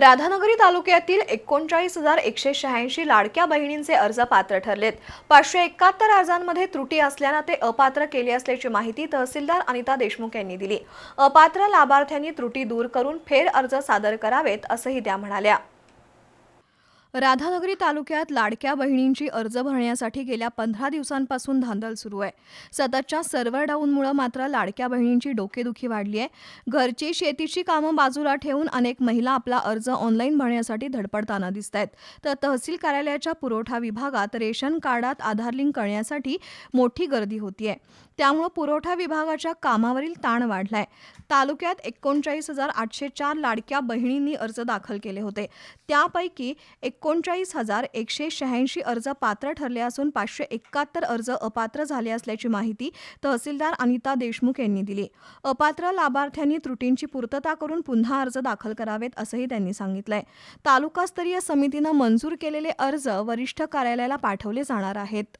राधानगरी तालुक्यातील एकोणचाळीस हजार एकशे शहाऐंशी लाडक्या बहिणींचे अर्ज पात्र ठरलेत. पाचशे एकाहत्तर अर्जांमध्ये त्रुटी असल्यानं ते अपात्र केले असल्याची माहिती तहसीलदार अनिता देशमुख यांनी दिली. अपात्र लाभार्थ्यांनी त्रुटी दूर करून फेर अर्ज सादर करावेत असंही त्या म्हणाल्या. राधानगरी तालुक्यात लाडक्या बहिणींची अर्ज भरण्यासाठी गेल्या पंधरा दिवसांपासून धांदल सुरू आहे. सततच्या सर्व्हर डाऊनमुळे मात्र लाडक्या बहिणींची डोकेदुखी वाढली आहे. घरची शेतीची कामं बाजूला ठेवून अनेक महिला आपला अर्ज ऑनलाईन भरण्यासाठी धडपडताना दिसत आहेत तर तहसील कार्यालयाच्या पुरवठा विभागात रेशन कार्डात आधार लिंक करण्यासाठी मोठी गर्दी होतीये. त्यामुळे पुरवठा विभागाच्या कामावरील ताण वाढलाय. तालुक्यात एकोणचाळीस हजार आठशे चार लाडक्या बहिणींनी अर्ज दाखल केले होते. त्यापैकी एक एकोणचाळीस हजार एकशे शहाऐंशी अर्ज पात्र ठरले असून पाचशे एकाहत्तर अर्ज अपात्र झाले असल्याची माहिती तहसीलदार अनिता देशमुख यांनी दिली. अपात्र लाभार्थ्यांनी त्रुटींची पूर्तता करून पुन्हा अर्ज दाखल करावेत असंही त्यांनी सांगितलंय. तालुकास्तरीय समितीनं मंजूर केलेले अर्ज वरिष्ठ कार्यालयाला पाठवले जाणार आहेत.